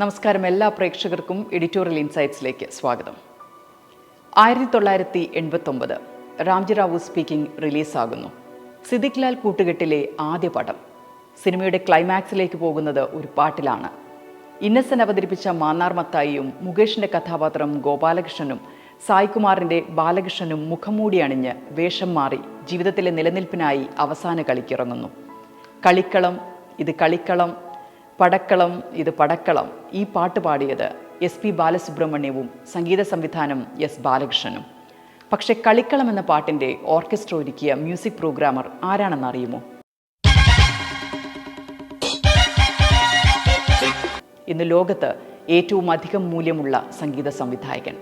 നമസ്കാരം എല്ലാ പ്രേക്ഷകർക്കും എഡിറ്റോറിയൽ ഇൻസൈറ്റ്സിലേക്ക് സ്വാഗതം. ആയിരത്തി തൊള്ളായിരത്തി എൺപത്തൊമ്പത് രാംജി റാവു സ്പീക്കിംഗ് റിലീസാകുന്നു. സിദ്ദിഖ് ലാൽ കൂട്ടുകെട്ടിലെ ആദ്യ പടം. സിനിമയുടെ ക്ലൈമാക്സിലേക്ക് പോകുന്നത് ഒരു പാട്ടിലാണ്. ഇന്നസെൻ അവതരിപ്പിച്ച മാന്നാർ മത്തായിയും മുകേഷിന്റെ കഥാപാത്രം ഗോപാലകൃഷ്ണനും സായ്കുമാറിന്റെ ബാലകൃഷ്ണനും മുഖംമൂടി അണിഞ്ഞ് വേഷം മാറി ജീവിതത്തിലെ നിലനിൽപ്പിനായി അവസാന കളിക്കിറങ്ങുന്നു. കളിക്കളം ഇത് കളിക്കളം പടക്കളം ഇത് പടക്കളം. ഈ പാട്ട് പാടിയത് എസ് പി ബാലസുബ്രഹ്മണ്യവും സംഗീത സംവിധാനം എസ് ബാലകൃഷ്ണനും. പക്ഷെ കളിക്കളം എന്ന പാട്ടിന്റെ ഓർക്കസ്ട്ര ഒരുക്കിയ മ്യൂസിക് പ്രോഗ്രാമർ ആരാണെന്ന് അറിയുമോ? ഇന്ന് ലോകത്ത് ഏറ്റവും അധികം മൂല്യമുള്ള സംഗീത സംവിധായകൻ.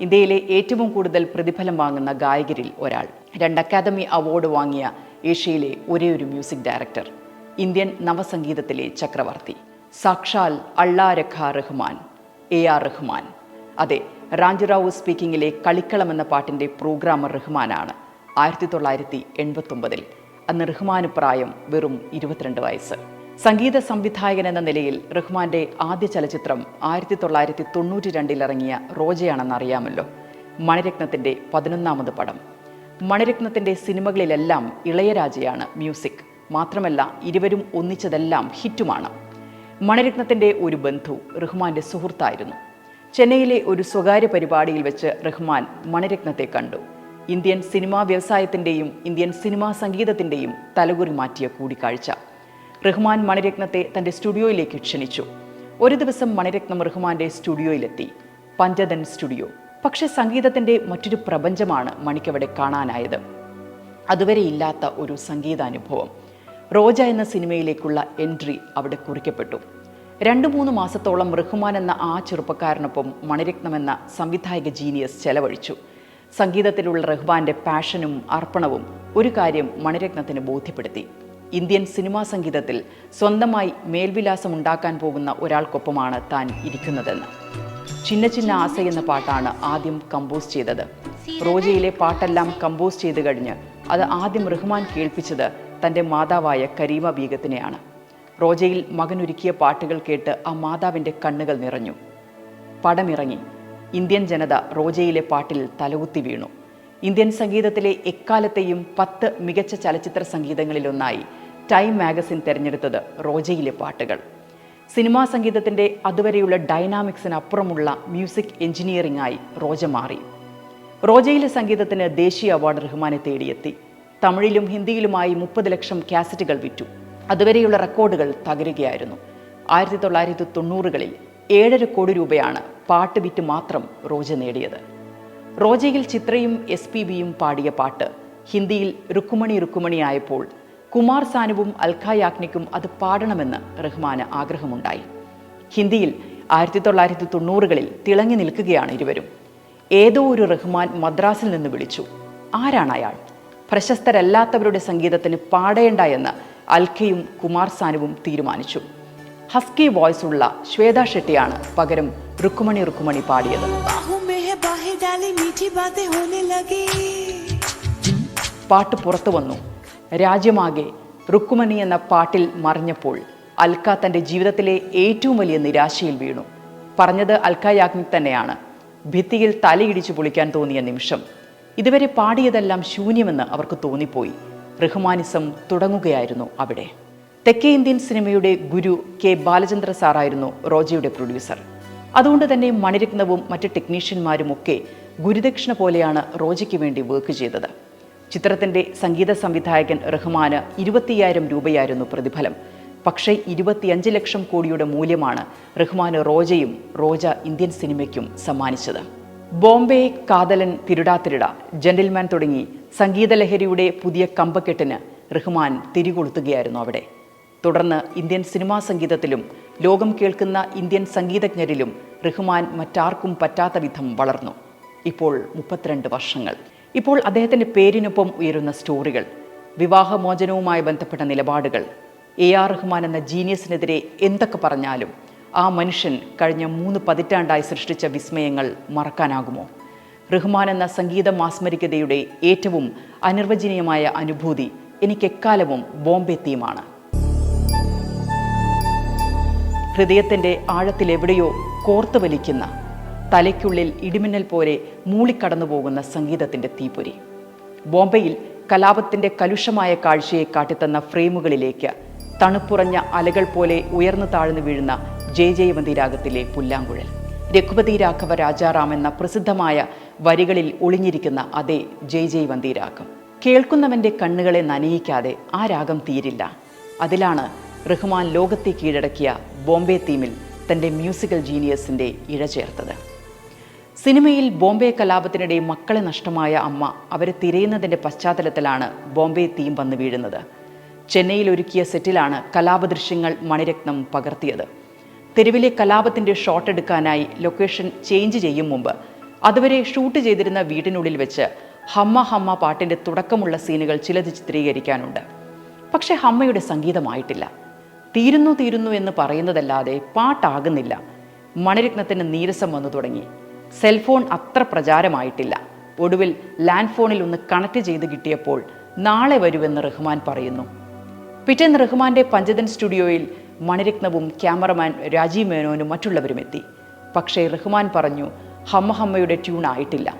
ഇന്ത്യയിലെ ഏറ്റവും കൂടുതൽ പ്രതിഫലം വാങ്ങുന്ന ഗായകരിൽ ഒരാൾ. രണ്ട് അക്കാദമി അവാർഡ് വാങ്ങിയ ഏഷ്യയിലെ ഒരേ ഒരു മ്യൂസിക് ഡയറക്ടർ. ഇന്ത്യൻ നവസംഗീതത്തിലെ ചക്രവർത്തി. സാക്ഷാൽ അള്ളാ രഖ റഹ്മാൻ എ ആർ റഹ്മാൻ. അതെ റാഞ്ചിറാവു സ്പീക്കിംഗിലെ കളിക്കളം എന്ന പാട്ടിന്റെ പ്രോഗ്രാമർ റഹ്മാനാണ്. ആയിരത്തി തൊള്ളായിരത്തി എൺപത്തൊമ്പതിൽ അന്ന് റഹ്മാന് പ്രായം വെറും ഇരുപത്തിരണ്ട് വയസ്സ്. സംഗീത സംവിധായകൻ എന്ന നിലയിൽ റഹ്മാന്റെ ആദ്യ ചലച്ചിത്രം ആയിരത്തി തൊള്ളായിരത്തി തൊണ്ണൂറ്റി രണ്ടിൽ ഇറങ്ങിയ റോജയാണെന്ന് അറിയാമല്ലോ. മണിരത്നത്തിന്റെ പതിനൊന്നാമത് പടം. മണിരത്നത്തിന്റെ സിനിമകളിലെല്ലാം ഇളയരാജയാണ് മ്യൂസിക്. മാത്രമല്ല ഇരുവരും ഒന്നിച്ചതെല്ലാം ഹിറ്റുമാണ്. മണിരത്നത്തിന്റെ ഒരു ബന്ധു റഹ്മാന്റെ സുഹൃത്തായിരുന്നു. ചെന്നൈയിലെ ഒരു സ്വകാര്യ പരിപാടിയിൽ വെച്ച് റഹ്മാൻ മണിരത്നത്തെ കണ്ടു. ഇന്ത്യൻ സിനിമാ വ്യവസായത്തിന്റെയും ഇന്ത്യൻ സിനിമാ സംഗീതത്തിന്റെയും തലകുറി മാറ്റിയ കൂടിക്കാഴ്ച. റഹ്മാൻ മണിരത്നത്തെ തന്റെ സ്റ്റുഡിയോയിലേക്ക് ക്ഷണിച്ചു. ഒരു ദിവസം മണിരത്നം റഹ്മാന്റെ സ്റ്റുഡിയോയിലെത്തി. പഞ്ചതൻ സ്റ്റുഡിയോ. പക്ഷേ സംഗീതത്തിന്റെ മറ്റൊരു പ്രപഞ്ചമാണ് മണിക്കവിടെ കാണാനായത്. അതുവരെ ഇല്ലാത്ത ഒരു സംഗീതാനുഭവം. റോജ എന്ന സിനിമയിലേക്കുള്ള എൻട്രി അവിടെ കുറിക്കപ്പെട്ടു. രണ്ടു മൂന്ന് മാസത്തോളം റഹ്മാൻ എന്ന ആ ചെറുപ്പക്കാരനൊപ്പം മണിരത്നം എന്ന സംവിധായക ജീനിയസ് ചെലവഴിച്ചു. സംഗീതത്തിലുള്ള റഹ്മാന്റെ പാഷനും അർപ്പണവും ഒരു കാര്യം മണിരത്നത്തിന് ബോധ്യപ്പെടുത്തി. ഇന്ത്യൻ സിനിമാ സംഗീതത്തിൽ സ്വന്തമായി മേൽവിലാസം ഉണ്ടാക്കാൻ പോകുന്ന ഒരാൾക്കൊപ്പമാണ് താൻ ഇരിക്കുന്നതെന്ന്. ചിന്ന ചിന്ന ആസ എന്ന പാട്ടാണ് ആദ്യം കമ്പോസ് ചെയ്തത്. റോജയിലെ പാട്ടെല്ലാം കമ്പോസ് ചെയ്ത് കഴിഞ്ഞ് അത് ആദ്യം റഹ്മാൻ കേൾപ്പിച്ചത് തന്റെ മാതാവായ കരീമ ബീഗത്തിനെയാണ്. റോജയിൽ മകനൊരുക്കിയ പാട്ടുകൾ കേട്ട് ആ മാതാവിന്റെ കണ്ണുകൾ നിറഞ്ഞു. പടമിറങ്ങി. ഇന്ത്യൻ ജനത റോജയിലെ പാട്ടിൽ തലകുത്തി വീണു. ഇന്ത്യൻ സംഗീതത്തിലെ എക്കാലത്തെയും പത്ത് മികച്ച ചലച്ചിത്ര സംഗീതങ്ങളിലൊന്നായി ടൈം മാഗസിൻ തിരഞ്ഞെടുത്തത് റോജയിലെ പാട്ടുകൾ. സിനിമാ സംഗീതത്തിന്റെ അതുവരെയുള്ള ഡൈനാമിക്സിനപ്പുറമുള്ള മ്യൂസിക് എഞ്ചിനീയറിംഗ് ആയി റോജ മാറി. റോജയിലെ സംഗീതത്തിന് ദേശീയ അവാർഡ് റഹ്മാനെ തേടിയെത്തി. തമിഴിലും ഹിന്ദിയിലുമായി മുപ്പത് ലക്ഷം കാസറ്റുകൾ വിറ്റു. അതുവരെയുള്ള റെക്കോർഡുകൾ തകരുകയായിരുന്നു. ആയിരത്തി തൊള്ളായിരത്തി തൊണ്ണൂറുകളിൽ ഏഴര കോടി രൂപയാണ് പാട്ട് വിറ്റ് മാത്രം റോജ നേടിയത്. റോജയിൽ ചിത്രയും എസ് പി ബിയും പാടിയ പാട്ട് ഹിന്ദിയിൽ രുക്കുമണി രുക്കുമണി ആയപ്പോൾ കുമാർ സാനുവും അൽഖാ യാഗ്നിക്കും അത് പാടണമെന്ന് റഹ്മാന് ആഗ്രഹമുണ്ടായി. ഹിന്ദിയിൽ ആയിരത്തി തൊള്ളായിരത്തി തൊണ്ണൂറുകളിൽ തിളങ്ങി നിൽക്കുകയാണ് ഇരുവരും. ഏതോ ഒരു റഹ്മാൻ മദ്രാസിൽ നിന്ന് വിളിച്ചു. ആരാണ് അയാൾ? പ്രശസ്തരല്ലാത്തവരുടെ സംഗീതത്തിന് പാടേണ്ട എന്ന് അൽഖയും കുമാർ സാനുവും തീരുമാനിച്ചു. ഹസ്കി വോയിസ് ഉള്ള ശ്വേത ഷെട്ടിയാണ് പകരം റുക്കുമണി റുക്കുമണി പാടിയത്. പാട്ട് പുറത്തു വന്നു. രാജ്യമാകെ റുക്കുമണി എന്ന പാട്ടിൽ മറിഞ്ഞപ്പോൾ അൽക്ക തന്റെ ജീവിതത്തിലെ ഏറ്റവും വലിയ നിരാശയിൽ വീണു. പറഞ്ഞത് അൽക്ക യാജ്ഞിക് തന്നെയാണ്. ഭിത്തിയിൽ തലയിടിച്ചു പൊളിക്കാൻ തോന്നിയ നിമിഷം ഇതുവരെ പാടിയതെല്ലാം ശൂന്യമെന്ന് അവർക്ക് തോന്നിപ്പോയി. റഹ്മാനിസം തുടങ്ങുകയായിരുന്നു അവിടെ. തെക്കേ ഇന്ത്യൻ സിനിമയുടെ ഗുരു കെ ബാലചന്ദ്ര സാറായിരുന്നു റോജയുടെ പ്രൊഡ്യൂസർ. അതുകൊണ്ട് തന്നെ മണിരത്നവും മറ്റ് ടെക്നീഷ്യന്മാരും ഒക്കെ ഗുരുദക്ഷിണ പോലെയാണ് റോജയ്ക്ക് വേണ്ടി വർക്ക് ചെയ്തത്. ചിത്രത്തിന്റെ സംഗീത സംവിധായകൻ റഹ്മാന് ഇരുപത്തിയായിരം രൂപയായിരുന്നു പ്രതിഫലം. പക്ഷേ ഇരുപത്തിയഞ്ച് ലക്ഷം കോടിയുടെ മൂല്യമാണ് റഹ്മാന് റോജയും റോജ ഇന്ത്യൻ സിനിമയ്ക്കും സമ്മാനിച്ചത്. ബോംബെ കാതലൻ തിരുടാ തിരുട ജെന്റിൽമാൻ തുടങ്ങി സംഗീതലഹരിയുടെ പുതിയ കമ്പക്കെട്ടിന് റഹ്മാൻ തിരികൊളുത്തുകയായിരുന്നു അവിടെ. തുടർന്ന് ഇന്ത്യൻ സിനിമാ സംഗീതത്തിലും ലോകം കേൾക്കുന്ന ഇന്ത്യൻ സംഗീതജ്ഞരിലും റഹ്മാൻ മറ്റാർക്കും പറ്റാത്ത വിധം വളർന്നു. ഇപ്പോൾ മുപ്പത്തിരണ്ട് വർഷങ്ങൾ. ഇപ്പോൾ അദ്ദേഹത്തിന്റെ പേരിനൊപ്പം ഉയരുന്ന സ്റ്റോറികൾ വിവാഹമോചനവുമായി ബന്ധപ്പെട്ട നിലപാടുകൾ എ ആർ റഹ്മാൻ എന്ന ജീനിയസിനെതിരെ എന്തൊക്കെ പറഞ്ഞാലും ആ മനുഷ്യൻ കഴിഞ്ഞ മൂന്ന് പതിറ്റാണ്ടായി സൃഷ്ടിച്ച വിസ്മയങ്ങൾ മറക്കാനാകുമോ? റഹ്മാൻ എന്ന സംഗീത മാസ്മരികതയുടെ ഏറ്റവും അനിർവചനീയമായ അനുഭൂതി എനിക്ക് എക്കാലവും ബോംബെ തീമാണ്. ഹൃദയത്തിന്റെ ആഴത്തിലെവിടെയോ കോർത്തു വലിക്കുന്ന തലയ്ക്കുള്ളിൽ ഇടിമിന്നൽ പോലെ മൂളിക്കടന്നു പോകുന്ന സംഗീതത്തിന്റെ തീപൊരി ബോംബെയിൽ കലാപത്തിന്റെ കലുഷമായ കാഴ്ചയെ കാട്ടിത്തന്ന ഫ്രെയിമുകളിലേക്ക് തണുപ്പുറഞ്ഞ അലകൾ പോലെ ഉയർന്നു താഴ്ന്നു വീഴുന്ന ജയ ജയവന്തി രാഗത്തിലെ പുല്ലാങ്കുഴൽ. രഘുപതി രാഘവ രാജാറാം എന്ന പ്രസിദ്ധമായ വരികളിൽ ഒളിഞ്ഞിരിക്കുന്ന അതേ ജയ് ജയവന്തി രാഗം. കേൾക്കുന്നവന്റെ കണ്ണുകളെ നനയിക്കാതെ ആ രാഗം തീരില്ല. അതിലാണ് റഹ്മാൻ ലോകത്തെ കീഴടക്കിയ ബോംബെ തീമിൽ തന്റെ മ്യൂസിക്കൽ ജീനിയസിന്റെ ഇഴ ചേർത്തത്. സിനിമയിൽ ബോംബെ കലാപത്തിനിടെ മക്കളെ നഷ്ടമായ അമ്മ അവരെ തിരയുന്നതിന്റെ പശ്ചാത്തലത്തിലാണ് ബോംബെ തീം വന്നു വീഴുന്നത്. ചെന്നൈയിൽ ഒരുക്കിയ സെറ്റിലാണ് കലാപദൃശ്യങ്ങൾ മണിരത്നം പകർത്തിയത്. തെരുവിലെ കലാപത്തിന്റെ ഷോട്ട് എടുക്കാനായി ലൊക്കേഷൻ ചേഞ്ച് ചെയ്യും മുമ്പ്. അതുവരെ ഷൂട്ട് ചെയ്തിരുന്ന വീടിനുള്ളിൽ വെച്ച് ഹമ്മ ഹമ്മ പാട്ടിന്റെ തുടക്കമുള്ള സീനുകൾ ചിലത് ചിത്രീകരിക്കാനുണ്ട്. പക്ഷെ ഹമ്മയുടെ സംഗീതമായിട്ടില്ല. തീരുന്നു തീരുന്നു എന്ന് പറയുന്നതല്ലാതെ പാട്ടാകുന്നില്ല. മണിരത്നത്തിന് നീരസം വന്നു തുടങ്ങി. സെൽഫോൺ അത്ര പ്രചാരമായിട്ടില്ല. ഒടുവിൽ ലാൻഡ് ഫോണിൽ ഒന്ന് കണക്ട് ചെയ്ത് കിട്ടിയപ്പോൾ നാളെ വരുമെന്ന് റഹ്മാൻ പറയുന്നു. പിറ്റേന്ന് റഹ്മാന്റെ പഞ്ചതൻ സ്റ്റുഡിയോയിൽ മണിരത്നവും ക്യാമറമാൻ രാജീവ് മേനോനും മറ്റുള്ളവരും എത്തി. പക്ഷേ റഹ്മാൻ പറഞ്ഞു ഹമ്മ ഹമ്മയുടെ ട്യൂൺ ആയിട്ടില്ല.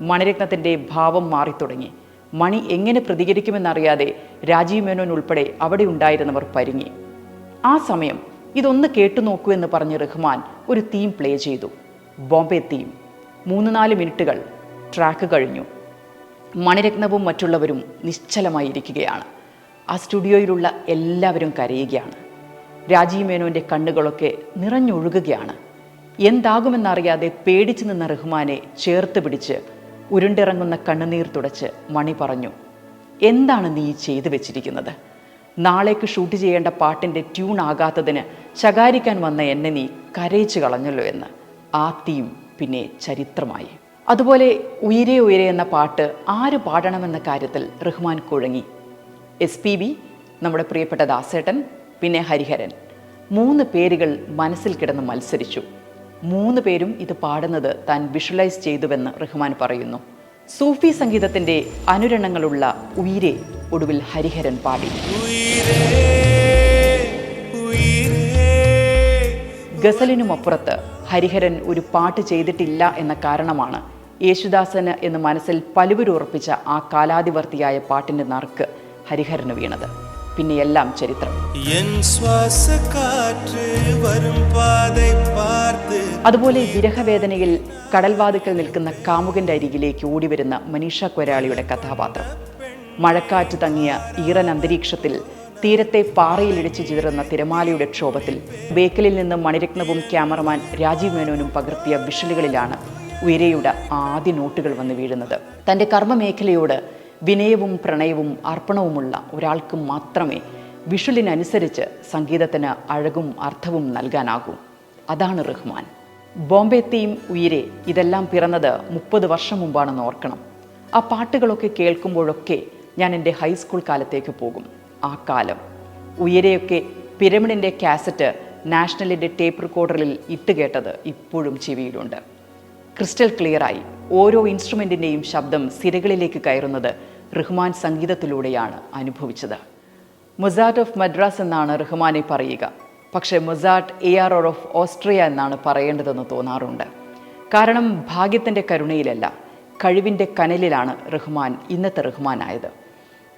മണിരത്നത്തിന്റെ ഭാവം മാറിത്തുടങ്ങി. മണി എങ്ങനെ പ്രതികരിക്കുമെന്നറിയാതെ രാജീവ് മേനോൻ ഉൾപ്പെടെ അവിടെ ഉണ്ടായിരുന്നവർ പരിങ്ങി. ആ സമയം ഇതൊന്ന് കേട്ടു നോക്കൂ എന്ന് പറഞ്ഞ് റഹ്മാൻ ഒരു തീം പ്ലേ ചെയ്തു. ബോംബെ തീം മൂന്ന് നാല് മിനിറ്റുകൾ. ട്രാക്ക് കഴിഞ്ഞു. മണിരത്നവും മറ്റുള്ളവരും നിശ്ചലമായി ഇരിക്കുകയാണ് ആ സ്റ്റുഡിയോയിലുള്ള എല്ലാവരും കരയുകയാണ്. രാജീവ് മേനോന്റെ കണ്ണുകളൊക്കെ നിറഞ്ഞൊഴുകുകയാണ്. എന്താകുമെന്നറിയാതെ പേടിച്ചു നിന്ന റഹ്മാനെ ചേർത്ത് പിടിച്ച് ഉരുണ്ടിറങ്ങുന്ന കണ്ണുനീർ തുടച്ച് മണി പറഞ്ഞു എന്താണ് നീ ചെയ്തു വെച്ചിരിക്കുന്നത്? നാളേക്ക് ഷൂട്ട് ചെയ്യേണ്ട പാട്ടിന്റെ ട്യൂൺ ആകാത്തതിന് ശകാരിക്കാൻ വന്ന എന്നെ നീ കരയിച്ചു കളഞ്ഞല്ലോ എന്ന്. ആ തീം പിന്നെ ചരിത്രമായി. അതുപോലെ ഉയരെ ഉയരെ എന്ന പാട്ട് ആര് പാടണമെന്ന കാര്യത്തിൽ റഹ്മാൻ കുഴങ്ങി. എസ് പി ബി നമ്മുടെ പ്രിയപ്പെട്ട ദാസേട്ടൻ പിന്നെ ഹരിഹരൻ. മൂന്ന് പേരുകൾ മനസ്സിൽ കിടന്ന് മത്സരിച്ചു. മൂന്ന് പേരും ഇത് പാടുന്നത് താൻ വിഷ്വലൈസ് ചെയ്തുവെന്ന് റഹ്മാൻ പറയുന്നു. സൂഫി സംഗീതത്തിന്റെ അനുരണങ്ങളുള്ള ഉയരെ ഒടുവിൽ ഹരിഹരൻ പാടി. ഗസലിനുമപ്പുറത്ത് ഹരിഹരൻ ഒരു പാട്ട് ചെയ്തിട്ടില്ല എന്ന കാരണമാണ് യേശുദാസന് എന്ന് മനസ്സിൽ പലുവരുറപ്പിച്ച ആ കാലാതിവർത്തിയായ പാട്ടിന്റെ നറുക്ക് ഹരിഹരന് വീണത്. പിന്നെ എല്ലാം ചരിത്രം. അതുപോലെ വിരഹവേദനയിൽ കടൽവാതുക്കൽ നിൽക്കുന്ന കാമുകന്റെ അരികിലേക്ക് ഓടിവരുന്ന മനീഷ കൊരാളിയുടെ കഥാപാത്രം. മഴക്കാറ്റ് തങ്ങിയ ഈറൻ അന്തരീക്ഷത്തിൽ തീരത്തെ പാറയിലിടിച്ചു ചിതറുന്ന തിരമാലയുടെ ക്ഷോഭത്തിൽ ബേക്കലിൽ നിന്ന് മണിരത്നവും ക്യാമറമാൻ രാജീവ് മേനോനും പകർത്തിയ വിഷലുകളിലാണ് ഉയരയുടെ ആദ്യ നോട്ടുകൾ വന്ന് വീഴുന്നത്. തന്റെ കർമ്മമേഖലയോട് വിനയവും പ്രണയവും അർപ്പണവുമുള്ള ഒരാൾക്ക് മാത്രമേ വിഷുലിനനുസരിച്ച് സംഗീതത്തിന് അഴകും അർത്ഥവും നൽകാനാകൂ. അതാണ് റഹ്മാൻ. ബോംബെ തീം ഉയരെ ഇതെല്ലാം പിറന്നത് മുപ്പത് വർഷം മുമ്പാണെന്ന് ഓർക്കണം. ആ പാട്ടുകളൊക്കെ കേൾക്കുമ്പോഴൊക്കെ ഞാൻ എന്റെ ഹൈസ്കൂൾ കാലത്തേക്ക് പോകും. ആ കാലം. ഉയരെയൊക്കെ പിരമിഡിന്റെ കാസറ്റ് നാഷണലിന്റെ ടേപ്പ് റെക്കോർഡറിൽ ഇട്ട് കേട്ടത് ഇപ്പോഴും ചെവിയിലുണ്ട്. ക്രിസ്റ്റൽ ക്ലിയറായി. ഓരോ ഇൻസ്ട്രുമെന്റിന്റെയും ശബ്ദം സിരകളിലേക്ക് കയറുന്നത് റഹ്മാൻ സംഗീതത്തിലൂടെയാണ് അനുഭവിച്ചത്. മൊസാർട്ട് ഓഫ് മദ്രാസ് എന്നാണ് റഹ്മാനെ പറയുക. പക്ഷേ Mozart A R or of Austria എന്നാണ് പറയേണ്ടതെന്ന് തോന്നാറുണ്ട്. കാരണം ഭാഗ്യത്തിന്റെ കരുണയിലല്ല കഴിവിന്റെ കനലിലാണ് റഹ്മാൻ ഇന്നത്തെ റഹ്മാനായത്.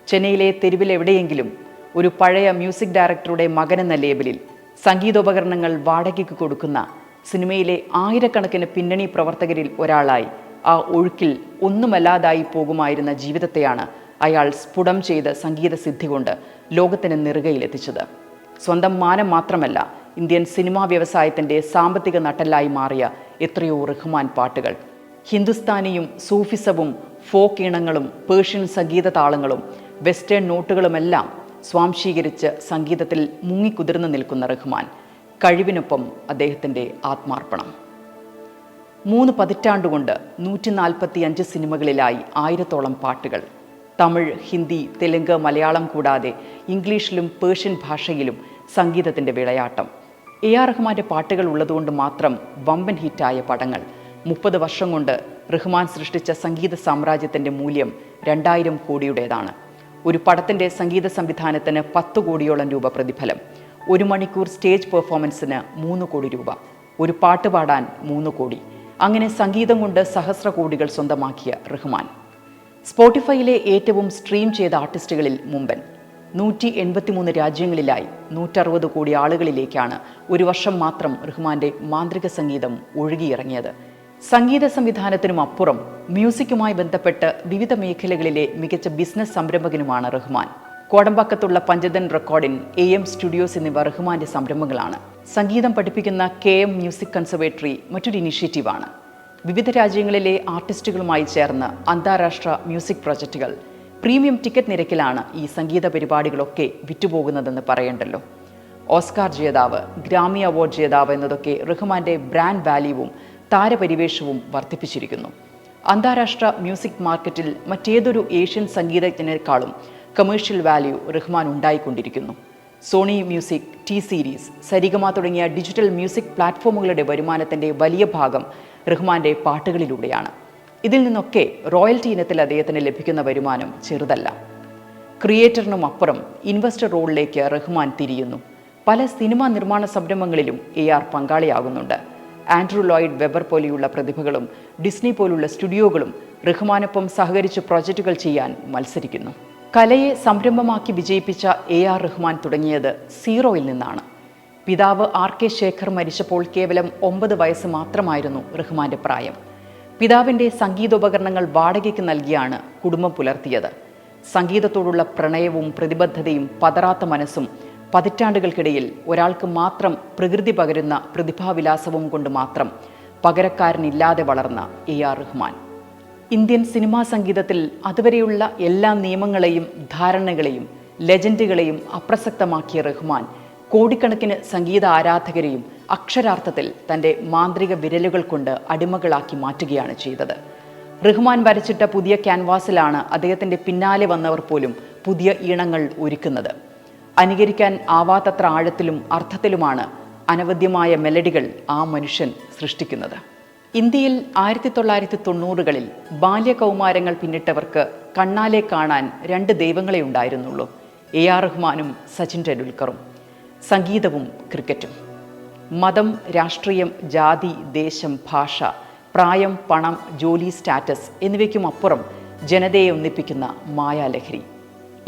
ചെന്നൈയിലെ തെരുവിൽ എവിടെയെങ്കിലും ഒരു പഴയ മ്യൂസിക് ഡയറക്ടറുടെ മകൻ എന്ന ലേബലിൽ സംഗീതോപകരണങ്ങൾ വാടകയ്ക്ക് കൊടുക്കുന്ന സിനിമയിലെ ആയിരക്കണക്കിന് പിന്നണി പ്രവർത്തകരിൽ ഒരാളായി ആ ഒഴുക്കിൽ ഒന്നുമല്ലാതായി പോകുമായിരുന്ന ജീവിതത്തെയാണ് അയാൾ സ്ഫുടം ചെയ്ത് സംഗീത സിദ്ധി കൊണ്ട് ലോകത്തിന് നെറുകയിലെത്തിച്ചത്. സ്വന്തം മാനം മാത്രമല്ല ഇന്ത്യൻ സിനിമാ വ്യവസായത്തിന്റെ സാമ്പത്തിക നട്ടലായി മാറിയ എത്രയോ റഹ്മാൻ പാട്ടുകൾ. ഹിന്ദുസ്ഥാനിയും സൂഫിസവും ഫോക്ക് ഇണങ്ങളും പേർഷ്യൻ സംഗീത താളങ്ങളും വെസ്റ്റേൺ നോട്ടുകളുമെല്ലാം സ്വാംശീകരിച്ച് സംഗീതത്തിൽ മുങ്ങിക്കുതിർന്നു നിൽക്കുന്ന റഹ്മാൻ കഴിവിനൊപ്പം അദ്ദേഹത്തിന്റെ ആത്മാർപ്പണം. മൂന്ന് പതിറ്റാണ്ടുകൊണ്ട് നൂറ്റി നാൽപ്പത്തി അഞ്ച് സിനിമകളിലായി ആയിരത്തോളം പാട്ടുകൾ. തമിഴ് ഹിന്ദി തെലുങ്ക് മലയാളം കൂടാതെ ഇംഗ്ലീഷിലും പേർഷ്യൻ ഭാഷയിലും സംഗീതത്തിന്റെ വിളയാട്ടം. എ ആർ റഹ്മാന്റെ പാട്ടുകൾ ഉള്ളതുകൊണ്ട് മാത്രം വമ്പൻ ഹിറ്റായ പടങ്ങൾ. മുപ്പത് വർഷം കൊണ്ട് റഹ്മാൻ സൃഷ്ടിച്ച സംഗീത സാമ്രാജ്യത്തിന്റെ മൂല്യം രണ്ടായിരം കോടിയുടേതാണ്. ഒരു പടത്തിന്റെ സംഗീത സംവിധാനത്തിന് പത്ത് കോടിയോളം രൂപ പ്രതിഫലം. ഒരു മണിക്കൂർ സ്റ്റേജ് പെർഫോമൻസിന് മൂന്ന് കോടി രൂപ. ഒരു പാട്ട് പാടാൻ മൂന്ന് കോടി. അങ്ങനെ സംഗീതം കൊണ്ട് സഹസ്ര കോടികൾ സ്വന്തമാക്കിയ റഹ്മാൻ. സ്പോട്ടിഫൈയിലെ ഏറ്റവും സ്ട്രീം ചെയ്ത ആർട്ടിസ്റ്റുകളിൽ മുമ്പൻ. നൂറ്റി എൺപത്തിമൂന്ന് രാജ്യങ്ങളിലായി നൂറ്ററുപത് കോടി ആളുകളിലേക്കാണ് ഒരു വർഷം മാത്രം റഹ്മാന്റെ മാന്ത്രിക സംഗീതം ഒഴുകിയിറങ്ങിയത്. സംഗീത സംവിധാനത്തിനും അപ്പുറം മ്യൂസിക്കുമായി ബന്ധപ്പെട്ട് വിവിധ മേഖലകളിലെ മികച്ച ബിസിനസ് സംരംഭകനുമാണ് Rahman. കോടമ്പാക്കത്തുള്ള Panchathan record inn A M studios എന്നിവ റഹ്മാന്റെ സംരംഭങ്ങളാണ്. സംഗീതം പഠിപ്പിക്കുന്ന കെ എം മ്യൂസിക് കൺസർവേറ്ററി മറ്റൊരു ഇനിഷ്യേറ്റീവാണ്. വിവിധ രാജ്യങ്ങളിലെ ആർട്ടിസ്റ്റുകളുമായി ചേർന്ന് അന്താരാഷ്ട്ര മ്യൂസിക് പ്രോജക്റ്റുകൾ പ്രീമിയം ടിക്കറ്റ് നിരക്കിലാണ് ഈ സംഗീത പരിപാടികളൊക്കെ വിറ്റുപോകുന്നതെന്ന് പറയണ്ടല്ലോ. ഓസ്കാർ ജേതാവ് ഗ്രാമി അവാർഡ് ജേതാവ് എന്നതൊക്കെ റഹ്മാന്റെ ബ്രാൻഡ് വാല്യൂവും താരപരിവേഷവും വർദ്ധിപ്പിച്ചിരിക്കുന്നു. അന്താരാഷ്ട്ര മ്യൂസിക് മാർക്കറ്റിൽ മറ്റേതൊരു ഏഷ്യൻ സംഗീതജ്ഞനേക്കാളും commercial value Rahman ഉണ്ടായിക്കൊണ്ടിരിക്കുന്നു. Sony music T Series Saregama തുടങ്ങിയ ഡിജിറ്റൽ മ്യൂസിക് പ്ലാറ്റ്ഫോമുകളുടെ വരുമാനത്തിന്റെ വലിയ ഭാഗം റഹ്മാന്റെ പാട്ടുകളിലൂടെയാണ്. ഇതിൽ നിന്നൊക്കെ റോയൽറ്റി ഇനത്തിൽ അദ്ദേഹത്തിന് ലഭിക്കുന്ന വരുമാനം ചെറുതല്ല. ക്രിയേറ്ററിനും അപ്പുറം ഇൻവെസ്റ്റർ റോളിലേക്ക് റഹ്മാൻ തിരിയുന്നു. പല സിനിമാ നിർമ്മാണ സംരംഭങ്ങളിലും എ ആർ പങ്കാളിയാകുന്നുണ്ട്. ആൻഡ്രൂ ലോയിഡ് വെബർ പോലെയുള്ള പ്രതിഭകളും ഡിസ്നി പോലുള്ള സ്റ്റുഡിയോകളും റഹ്മാനൊപ്പം സഹകരിച്ച് പ്രോജക്റ്റുകൾ ചെയ്യാൻ മത്സരിക്കുന്നു. കലയെ സംരംഭമാക്കി വിജയിപ്പിച്ച എ ആർ റഹ്മാൻ തുടങ്ങിയത് സീറോയിൽ നിന്നാണ്. പിതാവ് ആർ കെ ശേഖർ മരിച്ചപ്പോൾ കേവലം ഒമ്പത് വയസ്സ് മാത്രമായിരുന്നു റഹ്മാന്റെ പ്രായം. പിതാവിന്റെ സംഗീതോപകരണങ്ങൾ വാടകയ്ക്ക് നൽകിയാണ് കുടുംബം പുലർത്തിയത്. സംഗീതത്തോടുള്ള പ്രണയവും പ്രതിബദ്ധതയും പതറാത്ത മനസ്സും പതിറ്റാണ്ടുകൾക്കിടയിൽ ഒരാൾക്ക് മാത്രം പ്രകൃതി പകരുന്ന പ്രതിഭാവിലാസവും കൊണ്ട് മാത്രം പകരക്കാരനില്ലാതെ വളർന്ന A R Rahman. Indian cinema സംഗീതത്തിൽ അതുവരെയുള്ള എല്ലാ നിയമങ്ങളെയും ധാരണകളെയും ലെജൻഡുകളെയും അപ്രസക്തമാക്കിയ റഹ്മാൻ കോടിക്കണക്കിന് സംഗീത ആരാധകരെയും അക്ഷരാർത്ഥത്തിൽ തന്റെ മാന്ത്രിക വിരലുകൾ കൊണ്ട് അടിമകളാക്കി മാറ്റുകയാണ് ചെയ്തത്. റഹ്മാൻ വരച്ചിട്ട പുതിയ ക്യാൻവാസിലാണ് അദ്ദേഹത്തിന്റെ പിന്നാലെ വന്നവർ പോലും പുതിയ ഈണങ്ങൾ ഒരുക്കുന്നത്. അനുകരിക്കാൻ ആവാത്തത്ര ആഴത്തിലും അർത്ഥത്തിലുമാണ് അനവധ്യമായ മെലഡികൾ ആ മനുഷ്യൻ സൃഷ്ടിക്കുന്നത്. ഇന്ത്യയിൽ ആയിരത്തി തൊള്ളായിരത്തി തൊണ്ണൂറുകളിൽ ബാല്യകൗമാരങ്ങൾ പിന്നിട്ടവർക്ക് കണ്ണാലെ കാണാൻ രണ്ട് ദൈവങ്ങളെ ഉണ്ടായിരുന്നുള്ളൂ. എ ആർ റഹ്മാനും സച്ചിൻ ടെണ്ടുൽക്കറും. സംഗീതവും ക്രിക്കറ്റും. മതം രാഷ്ട്രീയം ജാതി ദേശം ഭാഷ പ്രായം പണം ജോലി സ്റ്റാറ്റസ് എന്നിവയ്ക്കും അപ്പുറം ജനതയെ ഒന്നിപ്പിക്കുന്ന മായാലഹരി.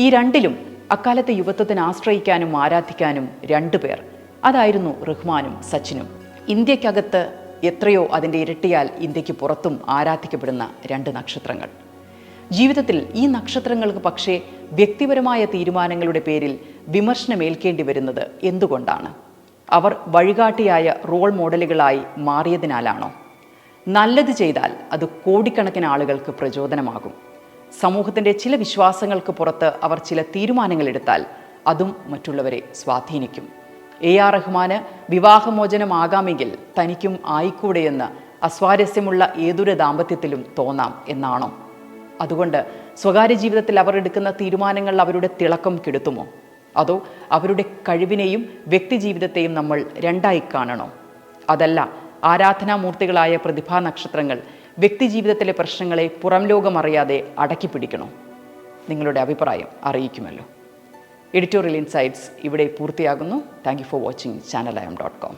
ഈ രണ്ടിലും അക്കാലത്തെ യുവത്വത്തിന് ആശ്രയിക്കാനും ആരാധിക്കാനും രണ്ടുപേർ. അതായിരുന്നു റഹ്മാനും സച്ചിനും. ഇന്ത്യക്കകത്ത് എത്രയോ അതിന്റെ ഇരട്ടിയാൽ ഇന്ത്യയ്ക്ക് പുറത്തും ആരാധിക്കപ്പെടുന്ന രണ്ട് നക്ഷത്രങ്ങൾ. ജീവിതത്തിൽ ഈ നക്ഷത്രങ്ങൾക്ക് പക്ഷേ വ്യക്തിപരമായ തീരുമാനങ്ങളുടെ പേരിൽ വിമർശനമേൽക്കേണ്ടി വരുന്നത് എന്തുകൊണ്ടാണ്? അവർ വഴികാട്ടിയായ റോൾ മോഡലുകളായി മാറിയതിനാലാണോ? നല്ലത് ചെയ്താൽ അത് കോടിക്കണക്കിന് ആളുകൾക്ക് പ്രചോദനമാകും. സമൂഹത്തിന്റെ ചില വിശ്വാസങ്ങൾക്ക് പുറത്ത് അവർ ചില തീരുമാനങ്ങൾ എടുത്താൽ അതും മറ്റുള്ളവരെ സ്വാധീനിക്കും. എ ആർ റഹ്മാന് വിവാഹമോചനമാകാമെങ്കിൽ തനിക്കും ആയിക്കൂടെയെന്ന് അസ്വാരസ്യമുള്ള ഏതൊരു ദാമ്പത്യത്തിലും തോന്നാം എന്നാണോ? അതുകൊണ്ട് സ്വകാര്യ ജീവിതത്തിൽ അവർ എടുക്കുന്ന തീരുമാനങ്ങൾ അവരുടെ തിളക്കം കെടുത്തുമോ? അതോ അവരുടെ കഴിവിനെയും വ്യക്തിജീവിതത്തെയും നമ്മൾ രണ്ടായി കാണണോ? അതല്ല ആരാധനാമൂർത്തികളായ പ്രതിഭാ നക്ഷത്രങ്ങൾ വ്യക്തിജീവിതത്തിലെ പ്രശ്നങ്ങളെ പുറം ലോകമറിയാതെ അടക്കി പിടിക്കണോ നിങ്ങളുടെ അഭിപ്രായം അറിയിക്കുമല്ലോ. എഡിറ്റോറിയൽ ഇൻസൈറ്റ്സ് ഇവിടെ പൂർത്തിയാകുന്നു. Thank you for watching channel I M dot com